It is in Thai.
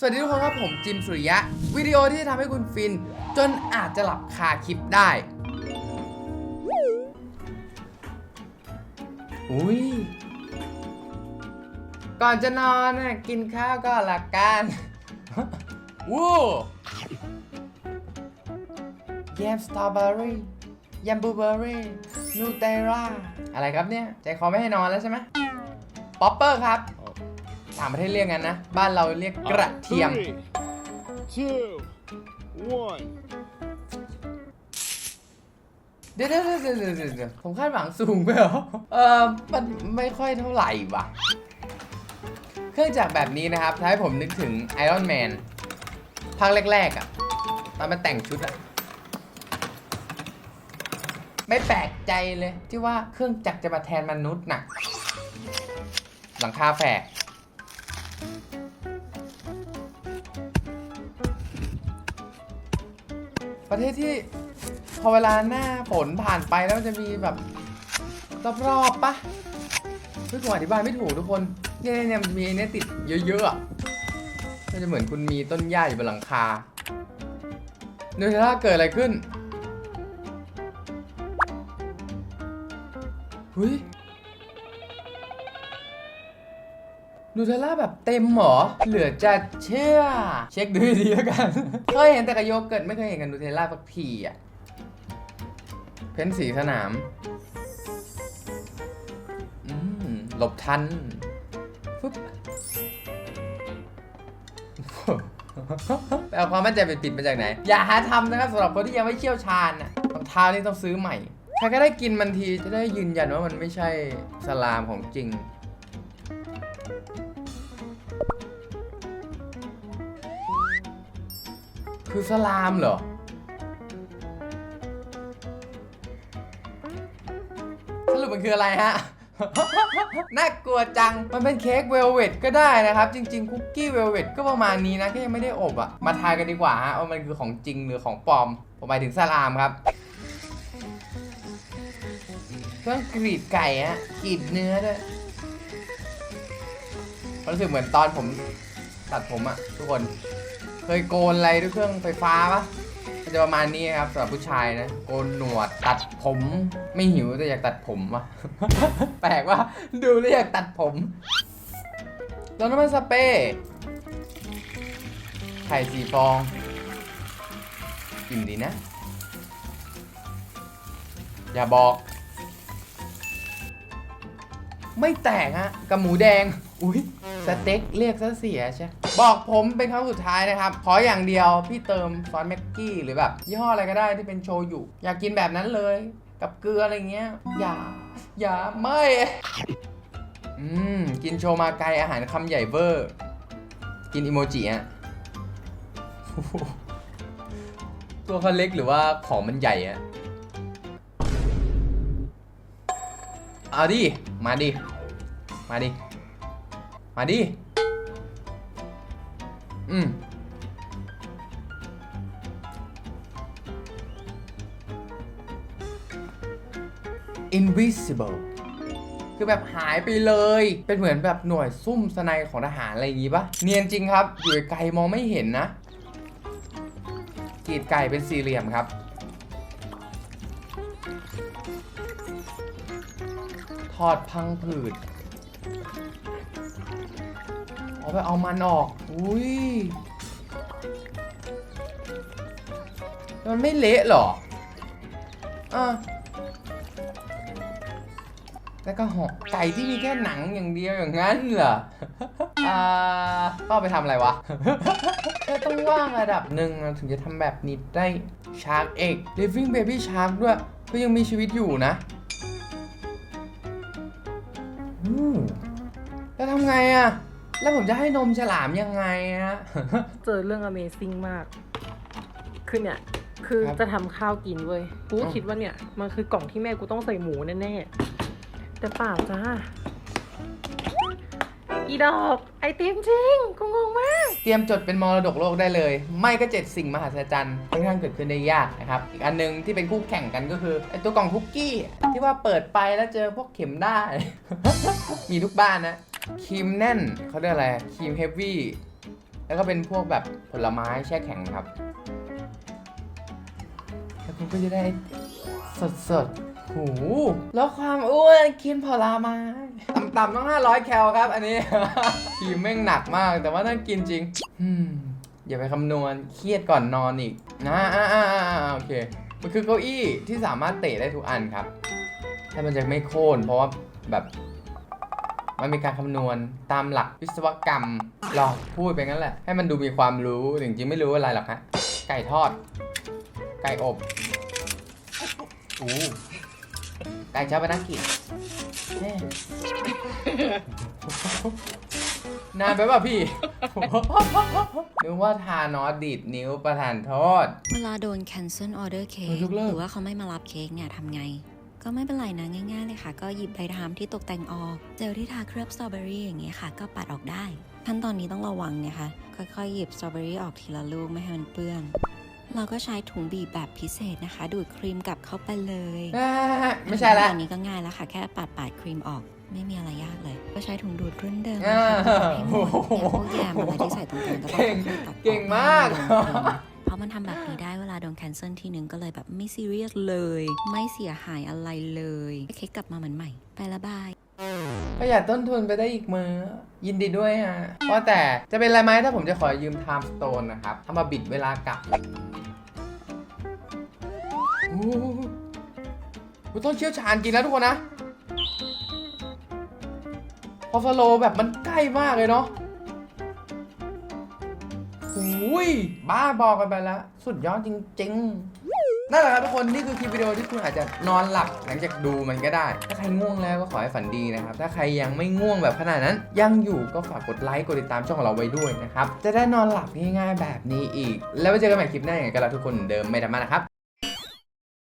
สวัสดีทุกคนครับผมจิมสุริยะ วิดีโอที่จะทำให้คุณฟิน จนอาจจะหลับคาคลิปได้ อุ้ย ก่อนจะนอนน่ะกินข้าวก็หลักการวู้แยมสตรอเบอรี่แยมบลูเบอรี่นูเตล่าอะไรครับเนี่ย ใจคอไม่ให้นอนแล้วใช่ไหมป๊อปเปอร์ครับ ต่างประเทศเรียกกันนะ บ้านเราเรียกกระเทียม Three, two, one. เดี๋ยวเดี๋ยวเดี๋ยวเดี๋ยวเดี๋ยวเดี๋ยวผมคาดหวังสูงไปเหรอ เออมันไม่ค่อยเท่าไหร่ว่ะ เครื่องจักรแบบนี้นะครับทำให้ผมนึกถึงไอรอนแมนภาคแรกๆอะ่ะ ตอนมาแต่งชุดอะไม่แปลกใจเลยที่ว่าเครื่องจักรจะมาแทนมนุษย์น่ะ หลังคาแฝก ประเทศที่พอเวลาหน้าฝนผ่านไปแล้วมันจะมีแบบรอบๆปะไม่ถูกอธิบายไม่ถูกทุกคน เนี่ยเนี่ยมันมีเนี่ยติดเยอะๆอะก็จะเหมือนคุณมีต้นหญ้าอยู่บนหลังคาเนื้อถ้าเกิดอะไรขึ้นเฮ้ย นูเทลล่าแบบเต็มเหรอเหลือจะเชื่อ เช็คดูดีแล้วกัน เคยเห็นแต่กับโยเกิร์ตไม่เคยเห็นกับนูเทลล่าสักทีอะ เพ้นสีสนามอืมหลบทันฟึบไปเอาความมั่นใจไปปิดมาจากไหน อย่าหาทำนะครับสำหรับคนที่ยังไม่เชี่ยวชาญนะรองเท้านี่ต้องซื้อใหม่ใครก็ได้กินมันทีจะได้ยืนยันว่ามันไม่ใช่สลามของจริง คือสลามเหรอ สรุปมันคืออะไรฮะ น่ากลัวจัง มันเป็นเค้กเวลเวตก็ได้นะครับ จริง ๆ คุกกี้เวลเวตก็ประมาณนี้นะแค่ยังไม่ได้อบอะมาทายกันดีกว่าฮะว่ามันคือของจริงหรือของปลอม ผมหมายถึงสลามครับเครื่องกรีดไก่ฮะกรีดเนื้อด้วยรู้สึกเหมือนตอนผมตัดผมอะทุกคน เคยโกนอะไรด้วยเครื่องไฟฟ้าปะมันจะประมาณนี้ครับสำหรับผู้ชายนะ โกนหนวดตัดผมไม่หิวแต่อยากตัดผมวะแปลกว่าดูแล้วอยากตัดผมแล้วน้ำมันสเปรย์ไข่สีฟองกินดีนะ อย่าบอก ไม่แตกฮะกับหมูแดง อุ้ยสเต็กเรียกซะเสียใช่ บอกผมเป็นครั้งสุดท้ายนะครับ ขออย่างเดียวพี่เติมซอสแม็กกี้หรือแบบยี่ห้ออะไรก็ได้ที่เป็นโชยุอยากกินแบบนั้นเลย กับเกลืออะไรเงี้ย อย่า อย่าไม่อืมกินโชมาไกอาหารคำใหญ่เวอร์ กินอิโมจิอะตัวเขาเล็กหรือว่าของมันใหญ่อะเอาดิ มาดิ มาดิ มาดิ อืม invisible คือแบบหายไปเลย เป็นเหมือนแบบหน่วยซุ่มสไนของทหารอะไรอย่างงี้ปะเนียนจริงครับ อยู่ไกลมองไม่เห็นนะกรีดไก่เป็นสี่เหลี่ยมครับทอดพังผืด เอาไปเอามันออก อุ้ย มันไม่เละหรออะแล้วก็ห่อไก่ที่มีแค่หนังอย่างเดียวอย่างนั้นเหรอ อ่าก็เอาไปทำอะไรวะแค่ต้องว่างระดับหนึ่งถึงจะทำแบบนี้ได้ชาร์กเอก living baby shark ด้วยก็ยังมีชีวิตอยู่นะอืมแล้วทำไงอะ แล้วผมจะให้นมฉลามยังไงอะเจอเรื่อง Amazing มาก คือเนี่ย คือครับจะทำข้าวกินเว้ย กูก็อืม คิดว่าเนี่ย มันคือกล่องที่แม่กูต้องใส่หมูแน่ๆ แต่เปล่าจ้า อีดอก ไอติมจริง กูงงมาก เตรียมจดเป็นมรดกโลกได้เลย ไม่ก็เจ็ดสิ่งมหัศจรรย์ค่อนข้างเกิดขึ้นได้ยากนะครับ อีกอันหนึงที่เป็นคู่แข่งกันก็คือไอตัวกล่องคุกกี้ ที่ว่าเปิดไปแล้วเจอพวกเข็มได้ มีทุกบ้านนะ ครีมแน่นเขาเรียกอะไรครีมเฮฟวี่แล้วก็เป็นพวกแบบผลไม้แช่แข็งครับ แล้วคุณก็จะได้สดสดหูแล้วความอ้วนกินผลไม้ต่ำๆต้อง 500 แคลครับ อันนี้ทีมแม่งหนักมาก แต่ว่าน่ากินจริงอย่าไปคำนวณเครียดก่อนนอนอีกนะอ่าอ่าอ่าโอเค มันคือเก้าอี้ที่สามารถเตะได้ทุกอันครับ ถ้ามันจะไม่โค่นเพราะว่าแบบ มันมีการคำนวณตามหลักวิศวกรรมหรอกพูดไปงั้นแหละ ให้มันดูมีความรู้จริงๆไม่รู้อะไรหรอกฮะไก่ทอด ไก่อบอู้ไก่ชาบนักกิจแน่นานไปป่ะพี่นึกว่าทานอสดีดนิ้วประทานโทษ เวลาโดน cancel order เค้เออกยกเลิกหรือว่าเขาไม่มารับเค้กเนี่ยทำไง ก็ไม่เป็นไรนะง่ายๆเลยค่ะ ก็หยิบใบทามที่ตกแต่งออก เจลที่ทาเคลือบสตรอเบอรี่อย่างเงี้ยค่ะ ก็ปัดออกได้ ขั้นตอนนี้ต้องระวังนะคะ ค่อยๆหยิบสตรอเบอรี่ออกทีละลูกไม่ให้มันเปื้อน เราก็ใช้ถุงบีบแบบพิเศษนะคะ ดูดครีมกลับเข้าไปเลยอ่าไม่ใช่ละขั้นตอนนี้ก็ง่ายแล้วค่ะ แค่ปาดปาดๆครีมออกไม่มีอะไรยากเลย ก็ใช้ถุงดูดรุ่นเดิมอ่านะคะให้หมดเนี่ยพวกแยมอะไรที่ใส่ตรงกลางก็ต้องเก่งค่อยๆตัดออเก่งมาก เวลาโดนเซิลทีนึงก็เลยแบบไม่ซีเรียสเลย ไม่เสียหายอะไรเลยเค้กกลับมาเหมือนใหม่ ไปละบายประหยัดต้นทุนไปได้อีกมือ ยินดีด้วยฮะว่าแต่จะเป็นไรไหมถ้าผมจะขอยืม Time Stone นะครับเอามาบิดเวลากลับโอ้โหต้องเชี่ยวชาญจริงแล้วทุกคนนะ พอสโลแบบมันใกล้มากเลยเนาะ อ้ยบ้าบอกกันไปแล้ว สุดยอดจริงๆนั่นแหละครับทุกคนนี่คือคลิปวิดีโอที่คุณอาจจะนอนหลับหลังจากดูมันก็ได้ ถ้าใครง่วงแล้วก็ขอให้ฝันดีนะครับ ถ้าใครยังไม่ง่วงแบบขนาดนั้น ยังอยู่ก็ฝากกดไลค์กดติดตามช่องของเราไว้ด้วยนะครับจะได้นอนหลับง่ายๆแบบนี้อีก แล้วไว้เจอกันใหม่คลิปหน้าอย่างไรก็แล้วทุกคนเหมือนเดิมไม่ธรรมะนะครับ